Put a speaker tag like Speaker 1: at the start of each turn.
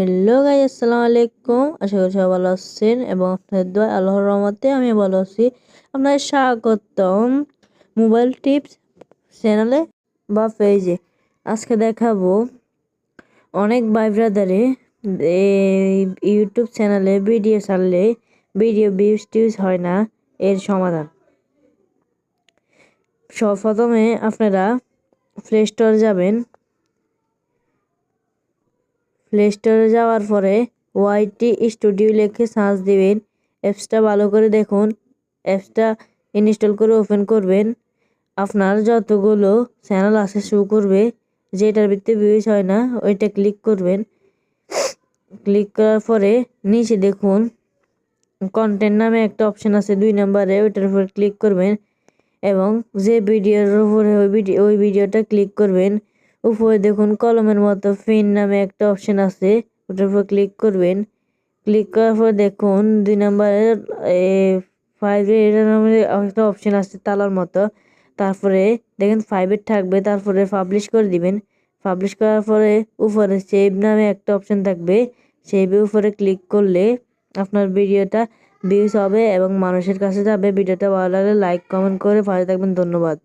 Speaker 1: Hello guy আসসালামু আলাইকুম আশা করি সবাই ভালো আছেন এবং আপনাদের দোয়া আল্লাহর রহমতে আমি ভালো আছি। আপনাদের স্বাগতম মোবাইল টিপস চ্যানেলে বা পেজে। আজকে দেখাবো অনেক ভাই ব্রাদারে ইউটিউব চ্যানেলে ভিডিও ছাড়লে ভিডিও ভিউজ টিউজ হয় না, এর সমাধান। সব প্রথমে আপনারা প্লে স্টোর যাবেন। প্লে স্টোরে যাওয়ার পরে ওয়াইটি স্টুডিও লিখে সার্চ দিবেন, অ্যাপসটা ভালো করে দেখুন, অ্যাপসটা ইনস্টল করে ওপেন করবেন। আপনার যতগুলো চ্যানেল আছে শো করবে, যেটার ভিত্তিতে ভিউজ হয় না, ওইটা ক্লিক করবেন। ক্লিক করার পরে নিচে দেখুন কন্টেন্ট নামে একটা অপশন আছে দুই নম্বরে, ওইটার উপর ক্লিক করবেন এবং যে ভিডিওর উপরে ওই ভিডিও ওই ভিডিওটা ক্লিক করবেন। উপরে দেখুন কলমের মতো ফিন নামে একটা অপশন আছে, ওটার উপর ক্লিক করবেন। ক্লিক করার পর দেখুন দুই নম্বরের ফাইভে এটা নামে একটা অপশন আছে তালার মতো। তারপরে দেখেন ফাইভের থাকবে, তারপরে পাবলিশ করে দিবেন। পাবলিশ করার পরে উপরে সেভ নামে একটা অপশন থাকবে। সেভের উপরে ক্লিক করলে আপনার ভিডিওটা ভিউজ হবে এবং মানুষের কাছে যাবে। ভিডিওটা ভালো লাগলে লাইক কমেন্ট করে ভালো থাকবেন। ধন্যবাদ।